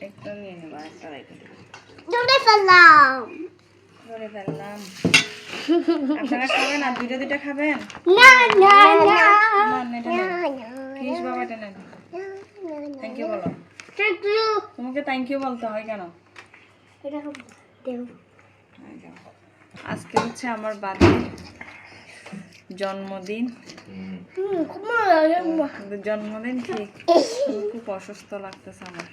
একটা নিয়ে নেব ফেললাম ধরে ফেললাম আপনারা খাবেন আর দুইটা দুইটা খাবেন না না না না এটা নেন ফিস বাবা এটা নেন থ্যাংক ইউ বলো থ্যাংক ইউ তোমাকে থ্যাংক ইউ বলতে হয় কেন এটা। আজকে হচ্ছে আমার বাড়ির জন্মদিন। খুব ভালো লাগে কিন্তু জন্মদিন ঠিক খুব অসুস্থ লাগতেছে আমার।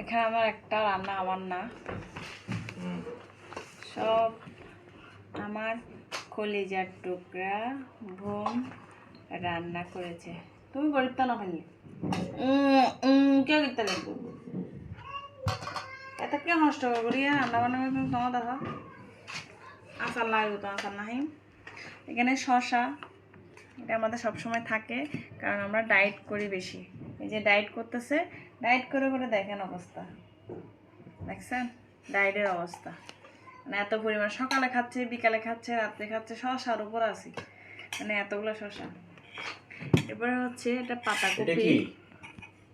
এখানে আমার একটা রান্না আমার না। সব আমার কলিজার টুকরা বোন রান্না করেছে। তুমি গরিবটা না ফেললি কে করতে লাগবো। এত কে নষ্ট করি রান্না বান্না করে তুমি তোমার দেখো আচার লাগবে তো আচার নাহি। এখানে শশা এটা আমাদের সবসময় থাকে কারণ আমরা ডায়েট করি বেশি। এই যে ডায়েট করতেছে ডায়েট করে করে দেখেন অবস্থা। দেখছেন? ডায়েটের অবস্থা। মানে এত পরিমাণ সকালে খাচ্ছে বিকালে খাচ্ছে রাত্রে খাচ্ছে শশার উপর আছি। মানে এতগুলো শশা এরপরে হচ্ছে এটা এটা পাতাকপি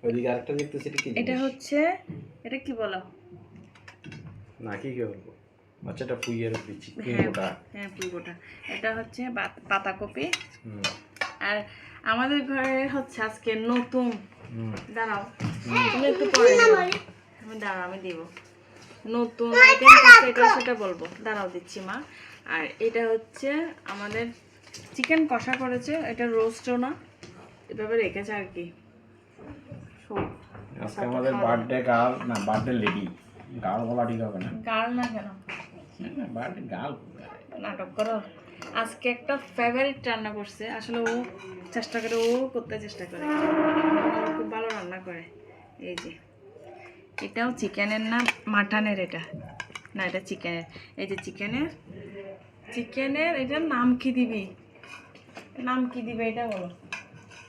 ওইদিকে আরেকটা দেখতেছি এটা কি এটা হচ্ছে এটা কি বলো? না কি কি বলব? বাচ্চাটা ফুইয়ের দিচ্ছি হ্যাঁ হ্যাঁ এটা হচ্ছে পাতাকপি। আর আমাদের ঘরে হচ্ছে আজকে নতুন। দাঁড়াও। তুমি একটু পরে আমি দাঁড়াও আমি দিব। নতুন আইটেম এটা সেটা বলব। দাঁড়াও দিচ্ছি মা। আর এটা হচ্ছে আমাদের চিকেন কষা করেছে। এটা রোস্টও না। এভাবে রেখেছে আর কি। আজকে আমাদের বার্থডে গার্ল না বার্থডে লেডি গার্ল বলা ঠিক হবে না। গাল না কেন? গার্ল নাটক করো। আজকে একটা ফেভারিট রান্না করছে। আসলে ও চেষ্টা করে, ও করতে চেষ্টা করে। খুব ভালো রান্না করে। এই যে, এটাও চিকেনের না, মাটনের এটা। না, এটা চিকেনের। এই যে চিকেনের চিকেনের এটার নাম কি দিবি? নাম কি দিবে এটা বলো।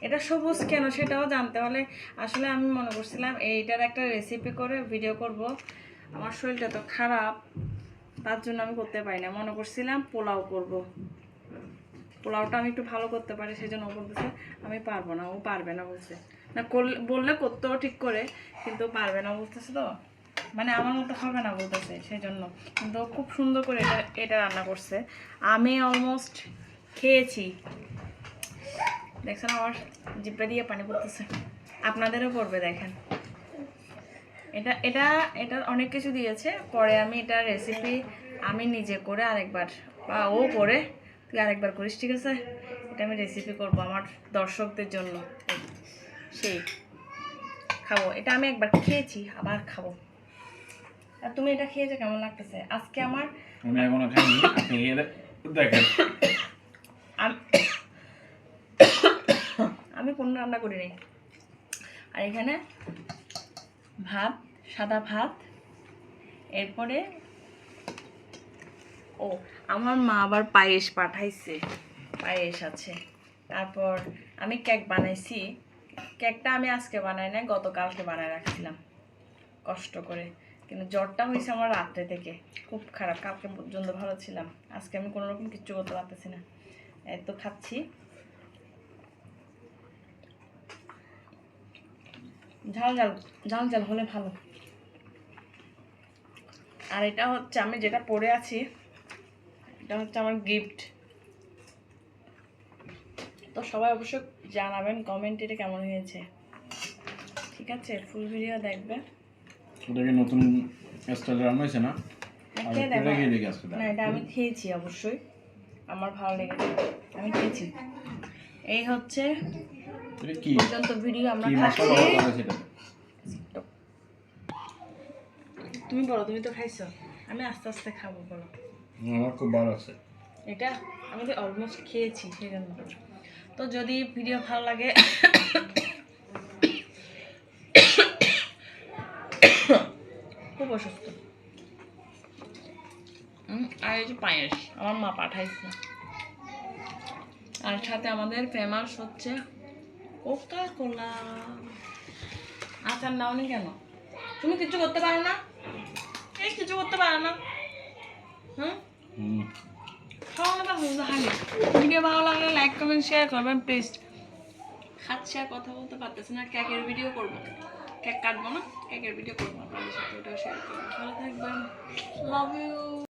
এটা সবুজ কেন সেটাও জানতে হলে আসলে আমি মনে করছিলাম, এইটার একটা রেসিপি করে ভিডিও করব। আমার শরীরটা তো খারাপ। তার জন্য আমি করতে পারি না। মনে করছিলাম পোলাও করব। পোলাওটা আমি একটু ভালো করতে পারি সেই জন্য ও বলতেছে, আমি পারব না। ও পারবে না বলছে। না করলে বললে করতেও ঠিক করে, কিন্তু পারবে না বলতেছে তো। মানে আমার মতো হবে না বলতেছে সেই জন্য কিন্তু খুব সুন্দর করে এটা এটা রান্না করছে। আমি অলমোস্ট খেয়েছি। দেখছেন আমার জিব্বা দিয়ে পানি পড়তেছে। আপনাদেরও পড়বে, দেখেন। এটা এটা এটা অনেক কিছু দিয়েছে। পরে আমি এটা রেসিপি আমি নিজে করে আরেকবার বা ও করে তুই আরেকবার করিস ঠিক আছে? এটা আমি রেসিপি করব আমার দর্শকদের জন্য। সেই খাব। এটা আমি একবার খেয়েছি আবার খাব। আর তুমি এটা খেয়েছো কেমন লাগতেছে? আজকে আমার আমি এখনও খাইনি আপনি গিয়ে দেখেন। আমি কোনো রান্না করিনি। আর এখানে ভাত, সাদা ভাত। এরপরে, ও, আমার মা আবার পায়েস পাঠাইছে। পায়েস আছে। তারপর আমি কেক বানাইছি। কেকটা আমি আজকে বানাই নাই, গতকালকে বানাই রাখছিলাম। কষ্ট করে। কিন্তু জ্বরটা হয়েছে আমার রাত্রে থেকে। খুব খারাপ। কালকে পর্যন্ত ভালো ছিলাম। আজকে আমি কোনো রকম কিচ্ছু করতে পারতেছি না। এই তো খাচ্ছি। ঝাল ঝাল ঝাল ঝাল হলে ভালো। আর এটা হচ্ছে আমি যেটা পরে আছি এটা হচ্ছে আমার গিফট তো সবাই অবশ্যই জানাবেন কমেন্ট এটা কেমন হয়েছে। ঠিক আছে ফুল ভিডিও দেখবে। ওটা কি নতুন স্টাইল রান্না হয়েছে না? হ্যাঁ, না এটা আমি খেয়েছি অবশ্যই। আমার ভালো লেগেছে। আমি খেয়েছি। এই হচ্ছে কি? পর্যন্ত ভিডিও আমরা খাচ্ছি? তুমি বলো তুমি তো খাইছো। আমি আস্তে আস্তে খাব বলো। আমার খুব ভালো আছে। এটা আমি তো অলমোস্ট খেয়েছি সেই জন্য। তো যদি ভিডিও ভালো লাগে খুব অসুস্থ। আর এই যে পায়েস আমার মা পাঠাইছে। আর সাথে আমাদের ফেমাস হচ্ছে কোকা কোলা আচার নাওনি কেন? তুমি কিছু করতে পারো না? এই কিছু করতে পারো না। হুম? খাওয়ানো তো হুজা ভিডিও ভালো লাগলে লাইক কমেন্ট শেয়ার করবেন প্লিজ খাচ্ছে আর কথা বলতে পারতেছে না কেকের ভিডিও করব। কেক কাটবো না কেকের ভিডিও করব আপনাদের সাথে ওটাও শেয়ার করব। ভালো থাকবেন। Love you